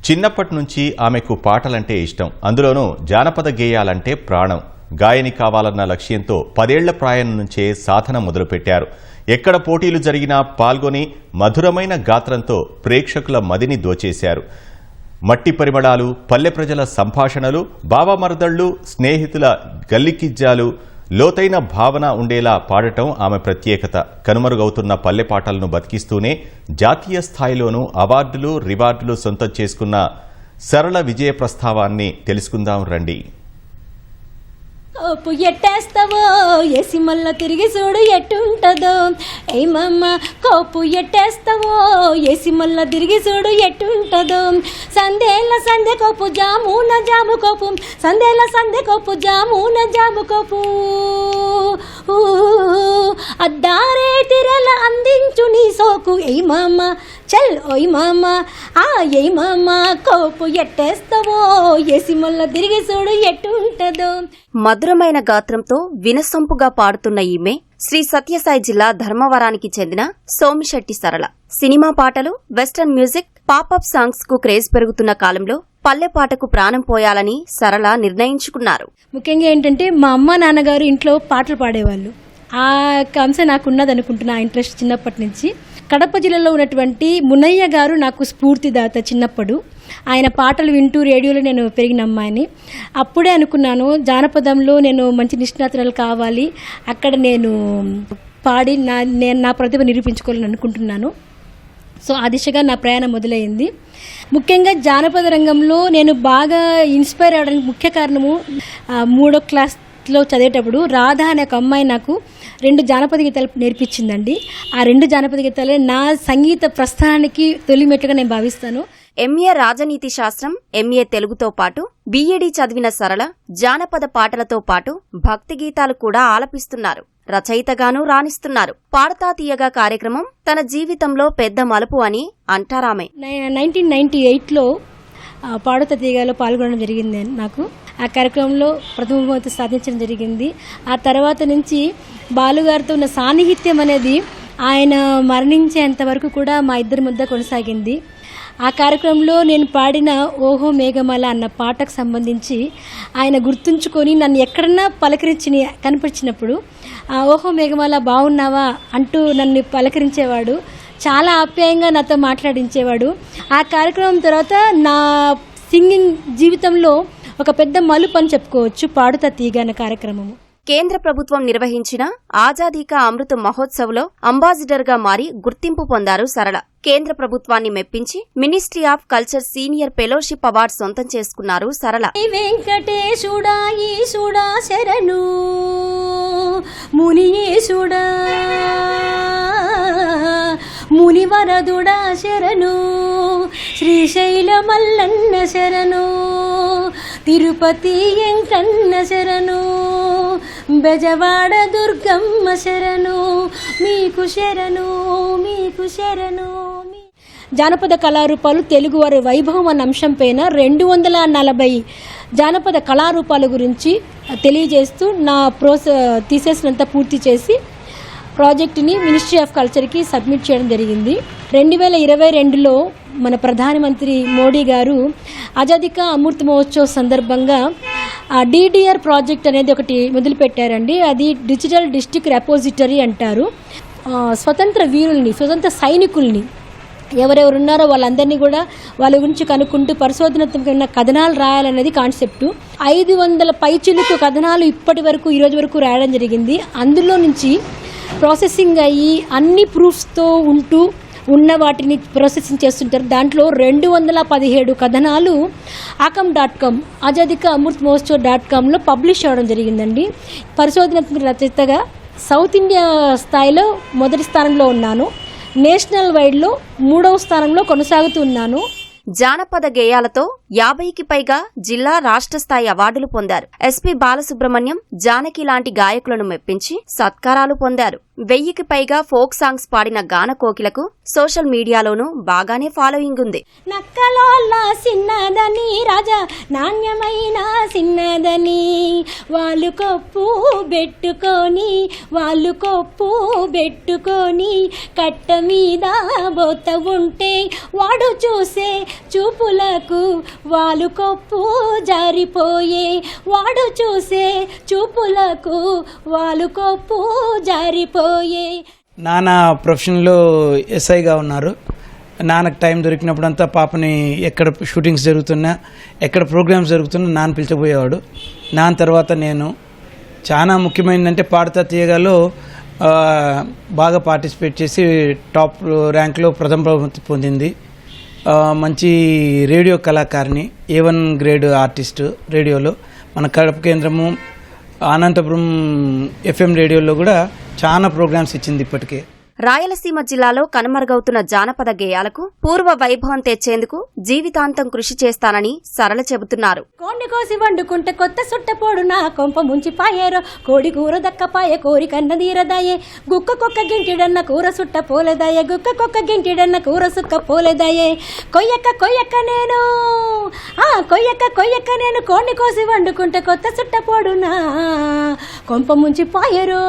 చిన్నప్పటి నుంచి ఆమెకు పాటలంటే ఇష్టం. అందులోనూ జానపద గేయాలంటే ప్రాణం. గాయని కావాలన్న లక్ష్యంతో పదేళ్ళ ప్రాయం నుంచే సాధన మొదలుపెట్టారు. ఎక్కడ పోటీలు జరిగినా పాల్గొని మధురమైన గాత్రంతో ప్రేక్షకుల మదిని దోచేశారు. మట్టి పరిమళాలు పల్లె ప్రజల సంభాషణలు బావమరదళ్ళు స్నేహితుల గల్లికిజ్జాలు లోతైన భావన ఉండేలా పాడటం ఆమె ప్రత్యేకత. కనుమరుగవుతున్న పల్లె పాటలను బతికిస్తూనే జాతీయ స్థాయిలోనూ అవార్డులు రివార్డులు సొంతం చేసుకున్న సరళ విజయ ప్రస్తావాన్ని తెలుసుకుందాం రండి. కోపు ఎట్టేస్తావో? ఏసి మళ్ళా తిరిగి చూడు ఎట్టుంటదో. ఏమమ్మ కోపు ఎట్టేస్తావో? ఏసి మళ్ళా తిరిగి చూడు ఎట్టుంటదో. సందేళ్ళ సందె కోపు జామున జాము కోపు. సందేళ్ళ సందె కోపు జామున జాము కోపు. అద్దారే తిరల అందించు నీ సోకు. ఏమమ్మ చల్ ఓయ్ మామ. ఆ ఎయ్ మామ కోపు ఎట్టేస్తావో? ఎసిమల్ల తిరిగి చూడు ఎట్టుంటదో మధురమైన గాత్రంతో వినసొంపుగా పాడుతున్న ఈమె శ్రీ సత్యసాయి జిల్లా ధర్మవరానికి చెందిన సోమిశెట్టి సరళ. సినిమా పాటలు వెస్టర్న్ మ్యూజిక్ పాపప్ సాంగ్స్కు క్రేజ్ పెరుగుతున్న కాలంలో పల్లె పాటకు ప్రాణం పోయాలని సరళ నిర్ణయించుకున్నారు. ముఖ్యంగా ఏంటంటే మా అమ్మ నాన్నగారు ఇంట్లో పాటలు పాడేవాళ్ళు. ఆ యొక్క అంశం నాకు ఉన్నది అనుకుంటున్నా ఇంట్రెస్ట్ చిన్నప్పటి నుంచి. కడప జిల్లాలో ఉన్నటువంటి మునయ్య గారు నాకు స్ఫూర్తిదాత చిన్నప్పుడు. ఆయన పాటలు వింటూ రేడియోలో నేను పెరిగిన అమ్మాయిని. అప్పుడే అనుకున్నాను జానపదంలో నేను మంచి నిష్ణాతరాలు కావాలి. అక్కడ నేను పాడి నా నేను నా ప్రతిభ నిరూపించుకోవాలని అనుకుంటున్నాను. సో ఆ దిశగా నా ప్రయాణం మొదలైంది. ముఖ్యంగా జానపద రంగంలో నేను బాగా ఇన్స్పైర్ అవడానికి ముఖ్య కారణము మూడో క్లాస్ క్లాస్లో చదివేటప్పుడు రాధా అనే ఒక అమ్మాయి నాకు రెండు జానపద గీతాలు నేర్పించిందండి. ఆ రెండు జానపద గీతాలే నా సంగీత ప్రస్థానానికి తొలిమెట్టుగా నేను భావిస్తాను. ఎంఏ రాజనీతి శాస్త్రం ఎంఏ తెలుగుతో పాటు బీఈడీ చదివిన సరళ జానపద పాటలతో పాటు భక్తి గీతాలు కూడా ఆలపిస్తున్నారు. రచయితగానూ రాణిస్తున్నారు. పాడతా తీయగా కార్యక్రమం తన జీవితంలో పెద్ద మలుపు అని అంటారామె. నైన్టీన్ నైన్టీ ఎయిట్లో పాడుత తీగలో పాల్గొనడం జరిగింది నాకు. ఆ కార్యక్రమంలో ప్రథమ బహుమతి సాధించడం జరిగింది. ఆ తర్వాత నుంచి బాలుగారితో ఉన్న సాన్నిహిత్యం అనేది ఆయన మరణించేంత వరకు కూడా మా ఇద్దరి మధ్య కొనసాగింది. ఆ కార్యక్రమంలో నేను పాడిన ఓహో మేఘమాల అన్న పాటకు సంబంధించి ఆయన గుర్తుంచుకొని నన్ను ఎక్కడన్నా పలకరించి కనిపించినప్పుడు ఆ ఓహో మేఘమాల బాగున్నావా అంటూ నన్ను పలకరించేవాడు. చాలా ఆప్యాయంగా నాతో మాట్లాడించేవాడు. ఆ కార్యక్రమం తర్వాత నా సింగింగ్ జీవితంలో ఒక పెద్ద మలుపు అని చెప్పుకోవచ్చు పాడుతా తీగ అనే కార్యక్రమము. కేంద్ర ప్రభుత్వం నిర్వహించిన ఆజాదీ కా అమృత మహోత్సవ్లో అంబాసిడర్గా మారి గుర్తింపు పొందారు సరళ. కేంద్ర ప్రభుత్వాన్ని మెప్పించి ministry of culture senior fellowship award సొంతం చేసుకున్నారు సరళ. వెంకటేశుడా ఈశుడా శరణు మునియేశుడా మునివరదుడా శరణు శ్రీశైల మల్లన్న శరణు తిరుపతి ఎంకన్న శరణు బెజవాడ దుర్గమ్మ శరణు మీకు శరణు మీకు శరణు. మీ జానపద కళారూపాలు తెలుగువారి వైభవం అన్న అంశం పైన రెండు వందల నలభై జానపద కళారూపాల గురించి తెలియజేస్తూ నా ప్రోస తీసేసినంత పూర్తి చేసి ప్రాజెక్టుని మినిస్ట్రీ ఆఫ్ కల్చర్కి సబ్మిట్ చేయడం జరిగింది. రెండు వేల ఇరవై రెండులో మన ప్రధానమంత్రి మోడీ గారు అజాదికా అమృత్ మహోత్సవ్ సందర్భంగా డిడిఆర్ ప్రాజెక్ట్ అనేది ఒకటి మొదలుపెట్టారండి. అది డిజిటల్ డిస్టిక్ రెపోజిటరీ అంటారు. స్వతంత్ర వీరుల్ని స్వతంత్ర సైనికుల్ని ఎవరెవరు ఉన్నారో వాళ్ళందరినీ కూడా వాళ్ళ గురించి కనుక్కుంటూ పరిశోధనాత్మకమైన కథనాలు రాయాలనేది కాన్సెప్ట్. ఐదు వందల పైచిలకు కథనాలు ఇప్పటి వరకు ఈ రోజు వరకు రాయడం జరిగింది. అందులో నుంచి ప్రాసెసింగ్ అయ్యి అన్ని ప్రూఫ్స్తో ఉంటూ ఉన్న వాటిని ప్రాసెసింగ్ చేస్తుంటారు. దాంట్లో రెండు వందల పదిహేడు కథనాలు ఆకమ్ dot com Azadi ka Amrit Mahotsav dot కామ్లో publish అవ్వడం జరిగిందండి. పరిశోధనాత్మక రచయితగా సౌత్ ఇండియా స్థాయిలో మొదటి స్థానంలో ఉన్నాను. నేషనల్ వైడ్లో మూడవ స్థానంలో కొనసాగుతూ ఉన్నాను. జానపద గేయాలతో యాభైకి పైగా జిల్లా రాష్ట్ర స్థాయి అవార్డులు పొందారు. ఎస్పీ బాలసుబ్రహ్మణ్యం జానకి లాంటి గాయకులను మెప్పించి సత్కారాలు పొందారు. వెయ్యికి పైగా ఫోక్ సాంగ్స్ పాడిన గాన కోకిలకు సోషల్ మీడియాలోనూ బాగానే ఫాలోయింగ్ ఉంది. నక్కలోల్ల సిన్నదని రాజా నాణ్యమైన సిన్నదని. వాళ్ళు కొప్పు పెట్టుకొని వాళ్ళు కొప్పు పెట్టుకొని కట్ట మీద బోత ఉంటే వాడు చూసే చూపులకు వాళ్ళు కొప్పు జారిపోయే. వాడు చూసే చూపులకు వాళ్ళు కొప్పు పోయే. నాన్న ప్రొఫెషన్లో ఎస్ఐగా ఉన్నారు. నాన్నకు టైం దొరికినప్పుడంతా పాపని ఎక్కడ షూటింగ్స్ జరుగుతున్నా ఎక్కడ ప్రోగ్రామ్స్ జరుగుతున్నా నాన్న పిలిచిపోయేవాడు. నాన్న తర్వాత నేను. చాలా ముఖ్యమైనదంటే పాడతా తీయగాలో బాగా పార్టిసిపేట్ చేసి టాప్ ర్యాంక్లో ప్రథమ బహుమతి పొందింది. మంచి రేడియో కళాకారిణి ఏ వన్ గ్రేడ్ ఆర్టిస్టు రేడియోలో. మన కడప కేంద్రము అనంతపురం ఎఫ్ఎం రేడియోలో కూడా చాలా ప్రోగ్రామ్స్ ఇచ్చింది ఇప్పటికే. రాయలసీమ జిల్లాలో కనుమరుగవుతున్న జానపద గేయాలకు పూర్వ వైభవం తెచ్చేందుకు జీవితాంతం కృషి చేస్తానని సరళ చెబుతున్నారు. కోడిని కోసి వండుకుంటే కొత్త సుట్టపోడు నా కొంప ముంచి పాయేరో కోడి కూర దక్కపాయ కోరి కన్న తీరదాయే గుక్క కొక్క గింటిడన్న కూర సుట్ట పోలేదాయే గుక్క కొక్క గింటిడన్న కూర సుక్క పోలేదాయే. కొయ్యక్క కొయ్యక్క నేను ఆ కొయ్యక్క కొయ్యక్క నేను కోడిని కోసి వండుకుంటే కొత్త సుట్టపోడు నా కొంప ముంచి పాయరు.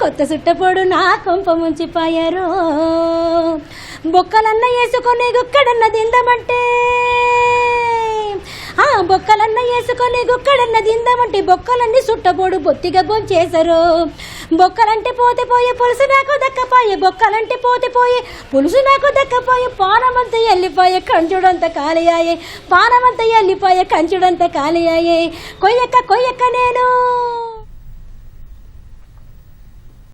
కొత్త సుట్టపోడు నా కొంప ముంచి పాయరు. బొక్కలన్న వేసుకొని గుక్కడన్న దిందమంటే బొక్కలన్న వేసుకొని గుక్కడన్న తిందామంటే బొక్కలన్నీ సుట్టబోడు బొత్తిగా బొంచేశారు. బొక్కలంటే పోతే పోయే పులుసు నాకు దక్కపోయే బొక్కలంటే పోతే పోయే పులుసు నాకు దక్కపోయే పానమంతా వెళ్ళిపోయే కంచుడంత కాలియాయే పానమంతా వెళ్ళిపోయే కంచుడంత కాలియాయే. కొయ్యక్క కొయ్యక్క నేను.